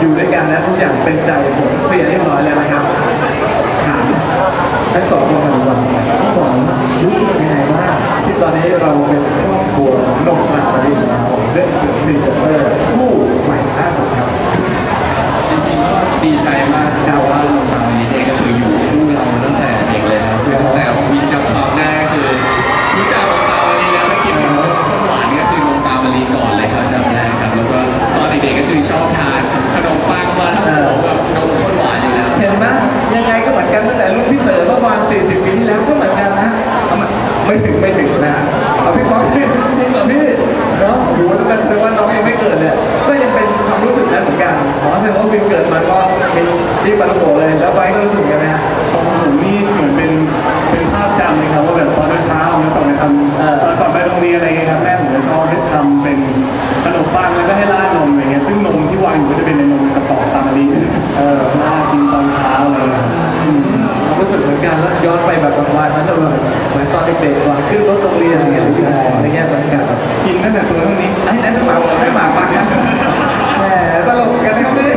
อยู่ด้วยกันนะทุกอย่างเป็นใจผมเคลียร์เรียบร้อยแล้วนะครับถามทั้งสองคนกันดีกว่าพี่หมอรู้สึกยังไงบ้างที่ตอนนี้เราเป็นครอบครัวของนกปลาปรินแล้วเรื่องถึงพรีเซนเตอร์คู่ใหม่ล่าสุดครับ จริงๆก็ดีใจมากครับ นาะโอ้โหตั้งแต่แสดงว่าน้องยังไม่เกิดเนี่ยก็ยังเป็นความรู้สึกนั้นเหมือนกันขอแสดงว่าวินเกิดมาก็มีที่ปารุโกะเลย แล้วไบร์ทก็รู้สึกเหมือนกันไหมฮะ ของผมนี่เหมือนเป็นเป็นภาพจำเลยครับว่าแบบตอนเช้าๆเนี่ยก่อนไปทเออำก่อนไปโรงเรียนอะไรเงี้ยครับแม่ผมจะชอบให้ทำเป็นขนมปังแล้วก็ให้ราดนมอะไรเงี้ยซึ่งนมที่วางอยู่ก็จะเป็นในนมกระป๋องตามมะลิเออราดกินตอนเช้าอะไรเงี้ยครับ ความรู้สึกเหมือนกันแล้วย้อนไปแบบประมาณนั้นเลยเหมือนตอนเด็กๆก่อนขึ้นรถโรงเรียนอย่างเงี้ยใช่อะไรเงี้ยบรรยากาศแบบกินตั้งแต่ตัวเท่านี้ไอ้นั่นหมาไอ้หมาปากันแหมตลกกันครับนี่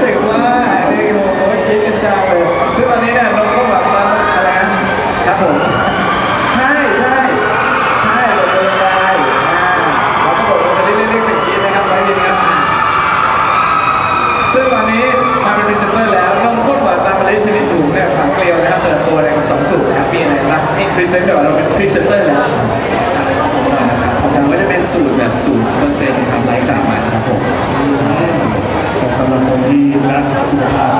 เด็กว่าเด็กโอ้ยกินกันจังเลยซึ่งตอนนี้เนี่ยนกก็แบบมาอะไรนะครับผม ลียวนะครับเติบโตในกับสองสูตรนะครับมีอะไรบ้างให้พรีเซนต์เดี๋ยวเราเป็นพรีเซนเตอร์แล้วนะครับของผมก็จะเป็นสูตรแบบสูตรเปอร์เซ็นต์ครับไร้ไขมันครับผมแต่สำหรับคนที่รักสุขภาพ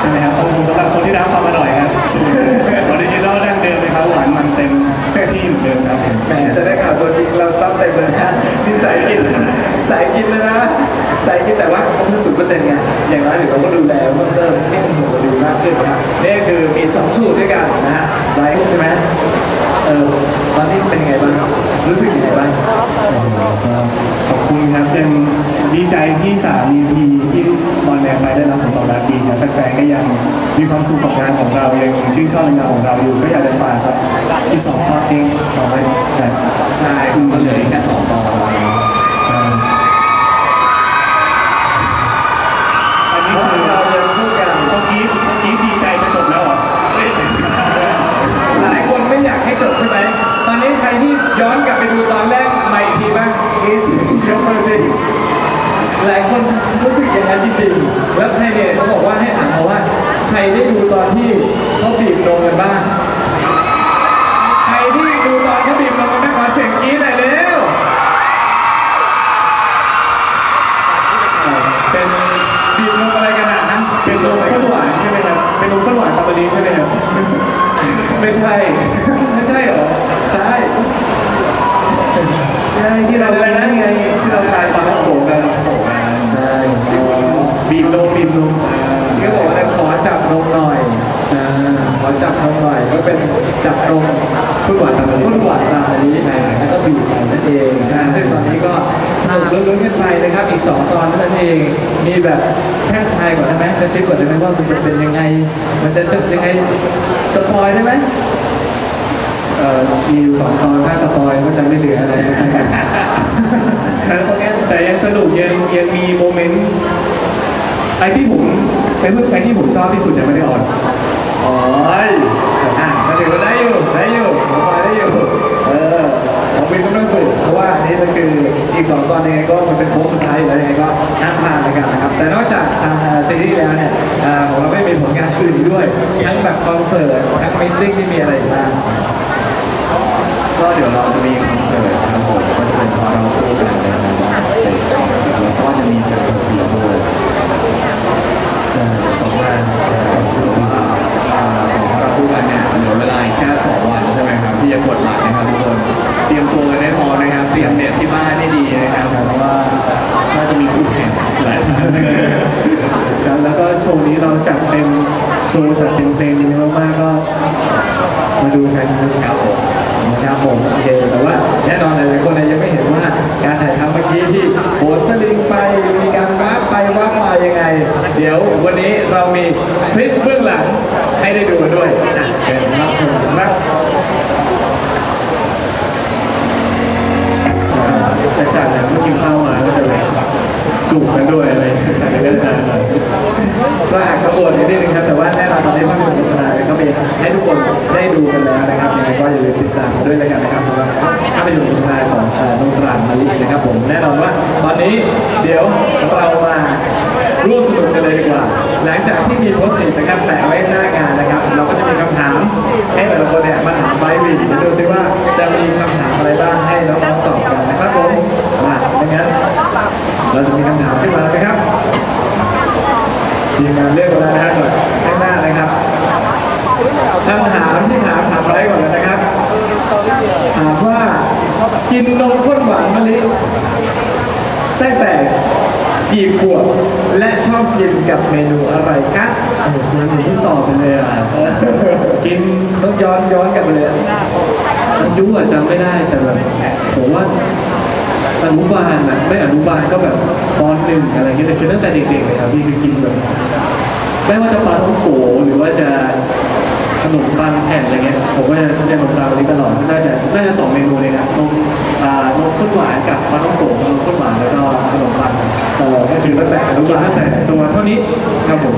ใช่ไหมครับของผมสำหรับคนที่รักความอร่อยครับสูตรออริจินอลดั้งเดิมเลยครับหวานมันเต็มที่เหมือนเดิมครับผมแหมจะได้ข่าวตัวจริงเรา เลยนะนี่สายกินสายกินเลยนะสายกินแต่ว่าเขาเพิ่มศูนย์เปอร์เซ็นต์ไงอย่างน้อยเดี๋ยวเราก็ดูแลเพิ่มเติมให้มันถูกกว่าดูมากขึ้นนะครับนี่คือมีสองสูตรด้วยกันนะฮะไลฟ์ใช่ไหมเออตอนนี้เป็นยังไงบ้างรู้สึกยังไงบ้างขอบคุณครับยังดีใจที่สาม EP ที่บอลแมนไปได้รับผลตอบรับดีครับแฟนๆก็ยังมีความสุขกับงานของเรายังชื่นชอบในงานของเราอยู่ก็อยากจะฝากครับอีกสองตอนเองสองเลยแต่ ใช่คือมันเหลืออีกแค่สองตอน ใช่อันนี้ เพราะ คือ เรายังพูดกัน เขากรี๊ดเขากรี๊ดดีใจจะจบแล้วเหรอเฮ้ย หลายคนไม่อยากให้จบใช่ไหม ตอนนี้ใครที่ย้อนกลับไปดูตอนแรกใหม่อีกทีบ้างอีส ยกมือสิหลายคนรู้สึกอย่างนั้นจริงๆแล้วใครเนี่ยเขาบอกว่าให้ถามเขาว่า ใครได้ดูตอนที่เขาบีบนมกันบ้าง ใครที่ดูตอนเขาบีบนมกันบ้างขอเสียงกรี๊ดหน่อยเร็วเป็นบีบนมอะไรกันอะนะเป็นนมข้นหวานใช่ไหมครับ เป็นนมข้นหวานตามปรีใช่ไหมครับ ไม่ใช่ ไม่ใช่เหรอ ใช่ ใช่ที่เราอะไรนะ บีบนมบีบนมนี่ก็บอกว่าขอจับนมหน่อยอ่าขอจับนมหน่อยก็เป็นจับนมข้นหวานตามปรีต้นหวานตามอันนี้ใช่แล้วก็บีบไปนั่นเองใช่ซึ่งตอนนี้ก็สนุกลุ้นๆกันไปนะครับ อีก 2 ตอนเท่านั้นเองมีแบบแท่งทายก่อนได้ไหมกระซิบก่อนได้ไหมว่ามันจะเป็นยังไง มันจะจบยังไงสปอยได้ไหมเอ่อมีอยู่สองตอนถ้าสปอยก็จะไม่เหลืออะไรนะครับแต่ยังสนุกยังยังมีโมเมนต์ ไอ้ที่ผมไอ้เพื่อไอ้ที่ผมชอบที่สุดยังไม่ได้ออนโอ้ยอะก็ถือว่าได้อยู่ได้อยู่สปอยได้อยู่ เออของวินก็ต้องสุดเพราะว่าอันนี้ก็คืออีก2ตอนยังไงก็มันเป็นโค้งสุดท้ายอยู่แล้วยังไงก็ห้ามพลาดเลยกันนะครับ แต่นอกจากทางซีรีส์แล้วเนี่ยอ่าของเราไม่มีผลงานอื่นด้วย ทั้งแบบคอนเสิร์ตทั้งมิทติ้งที่มีอะไรอีกบ้าง ก็เดี๋ยวเราจะมีคอนเสิร์ตครับผมก็จะเป็นพอเราคู่กันนะครับสเต งนี้เราจัดเต็มโชว์จัดเต็มเพลงนี้มากๆก็มาดูกันนะครับผมครับผมโอเคแต่ว่าแน่นอนหลายๆคนยังไม่เห็นว่าการถ่ายทำเมื่อกี้ที่โหนสลิงไปมีการว้าไปว้ามายังไง เดี๋ยววันนี้เรามีคลิปเบื้องหลังให้ได้ดูด้วยเป็นรับชมครับแต่ฉากนั้นเมื่อกี้เข้ามาก็จะเลย จูกกันด้วยอะไรใช่เล่นกันก็อ่านขบวนนิดนึงครับแต่ว่าแน่นอนตอนนี้ภาพยนตร์โฆษณาก็มีให้ทุกคนได้ดูกันแล้วนะครับยังไงก็อย่าลืมติดตามด้วยแล้วกันนะครับสำหรับภาพยนตร์โฆษณาของนงตรานมาลินะครับผมแน่นอนว่าตอนนี้เดี๋ยวเรามาร่วมสนุกกันเลยดีกว่า หลังจากที่มีโพสต์อินะครับแปะไว้หน้างานนะครับ เราก็จะมีคำถามให้แต่ละคนเนี่ยมาถามไบวินดูซิว่าจะมีคำถามอะไรบ้างให้น้อง แต่กี่ขวบและชอบกินกับเมนูอะไรคะโอ้โหเหมือนผมเพิ่งตอบไปเลยอะกินต้องย้อนย้อนกลันไปเลยอายุอะจำไม่ได้แต่แบบผมว่าอนุบาลอะไม่อนุบาลก็แบบปหนึ่งอะไรเงี้ยแต่คือตั้งแต่เด็กๆเลยครับพี่คือกินแบบไม่ว่าจะปลาท่องโกหรือว่าจะ ขนมปังแผ่นอะไรเงี้ยผมก็จะเรียนขนมปังวันนี้ตลอดน่าจะน่าจะสองเมนูเลยนะนมอ่านมข้นหวานกับปลาท่องโกนมข้นหวานแล้วก็ขนมปังเออก็คือตั้งแต่อนุกินบาลตั้งแต่ตัวเท่านี้ครับผม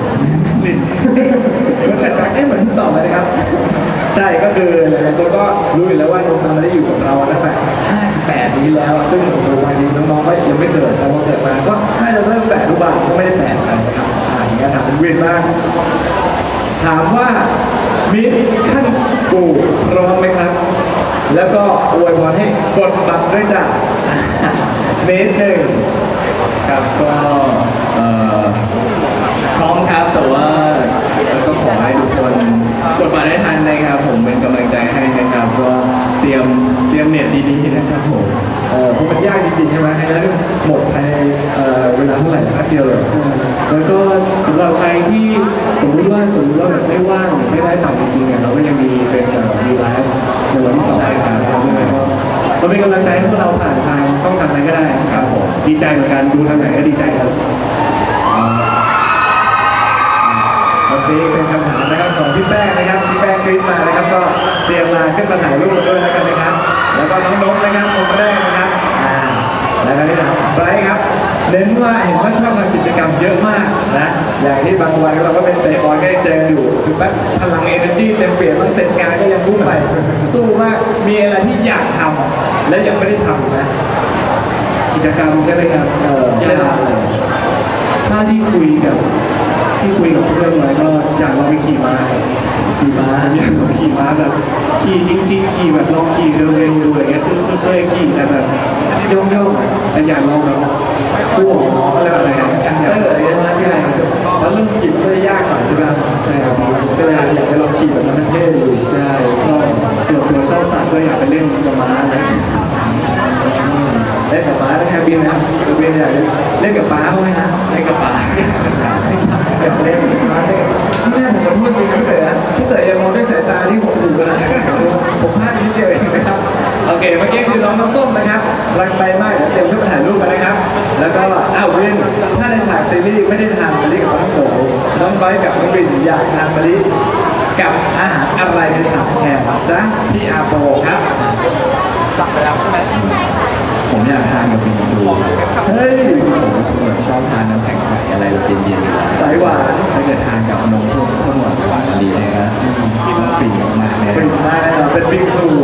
ตั้งแต่เอ๊ะเหมือนที่ตอบเลยนะครับ ใช่ก็คือหลายๆคนก็รู้อยู่แล้วว่านมมันไม่ได้อยู่กับเราตั้งแต่58นี้แล้ว ซึ่งบางทีน้องๆก็ยังไม่เกิดแต่พอเกิดมาก็น่าจะเริ่มแต่อนุบาลก็ไม่ได้แปลกอะไรนะครับอ่าอย่างเงี้ยถามเป็นเวียนมาก ถามว่ามิตรขั้นกูพร้อมไหมครับ แล้วก็อวยพรให้กดบัตรด้วยจ้ะเมตรหนึ่งครับก็เอ่อพร้อมครับแต่ว่าก็ขอให้ทุกคนกดบัตรได้ทันนะครับ ผมเป็นกำลังใจให้นะครับ ก็เตรียมเตรียมเน็ตดีๆนะครับผมเออเพราะมันยากจริงๆใช่ไหมให้แล้ว หมดภายในเอ่อเวลาเท่าไหร่แป๊บเดียวเลยใช่แล้วก็สำหรับใครที่สมมุติว่าสมมติว่าแบบไม่ว่างหรือไม่ได้บัตรจริงๆเนี่ยเราก็ยังมีเป็นแบบมีไลฟ์ในวันที่สองใช่ครับใช่ไหมครับก็เป็นกำลังใจให้พวกเราผ่านทางช่องทางไหนก็ได้ครับผมดีใจเหมือนกันดูทางไหนก็ดีใจครับโอเคเป็นคำถามนะครับของพี่แป้งนะครับพี่แป้งคลิปมานะครับก็เตรียมมาขึ้นมาถ่ายรูปด้วยแล้วกันนะครับ แล้วก็น้องนกนะครับคนแรกนะครับ อ่าแล้วก็นี่นะครับไบรท์ครับ เน้นว่าเห็นว่าชอบทำกิจกรรมเยอะมากนะ อย่างที่บางวันเราก็เป็นเตะบอลก็ยังเจออยู่คือแป๊บพลังเอเนอร์จีเต็มเปี่ยมต้องเสร็จงานก็ยังพุ่งไป สู้มาก มีอะไรที่อยากทำและยังไม่ได้ทำนะ กิจกรรมใช่ไหมครับ เอออใช่ย่างถ้าที่คุยกับ ที่คุยกับเพื่อนไว้ก็อยากลองไปขี่ม้าขี่ม้าอยากลองขี่ม้าแบบขี่จริงๆขี่แบบลองขี่เร็วๆดูอะไรเงี้ยคือคือเคยขี่แต่แบบย่องๆแต่อยากลองแบบคู่ของเขาเรียกว่าอะไรครับแคนเตอร์อะไรนะใช่แล้วเรื่องขี่ก็จะยากหน่อยใช่ไหมใช่ครับก็เลยอยากจะลองขี่แบบนั้นเท่อยู่ใช่ชอบเส่วนตัวชอบสัตว์ก็อยากไปเล่นกับม้าอะไรเงี้ยเล่นกับม้าแล้วแค่บินนะครับคือบินอยเล่นกับป้าเขาไหมฮะให้กับป๋า อยากเล่นกับม้าเล่นนี่แรกผมขอโทษจริงพี่เต๋อพี่เต๋ออย่ามองด้วยสายตาที่ผมดูกันนะผมพลาดนิดเดียวเองนะครับโอเคเมื่อกี้คือน้องน้ำส้มนะครับรักไปมากเดี๋ยวเตรียมขึ้นมาถ่ายรูปกันนะครับ แล้วก็อ้าววินถ้าในฉากซีรีส์ไม่ได้ทานมะลิกับน้องโขน้องไบกับน้องวินอยากทานมะลิกับอาหารอะไรในฉากแทนจ๊ะพี่อาโปครับผมอยากทานกับบิงซูเฮ้ยผมเป็นคนแบบช นห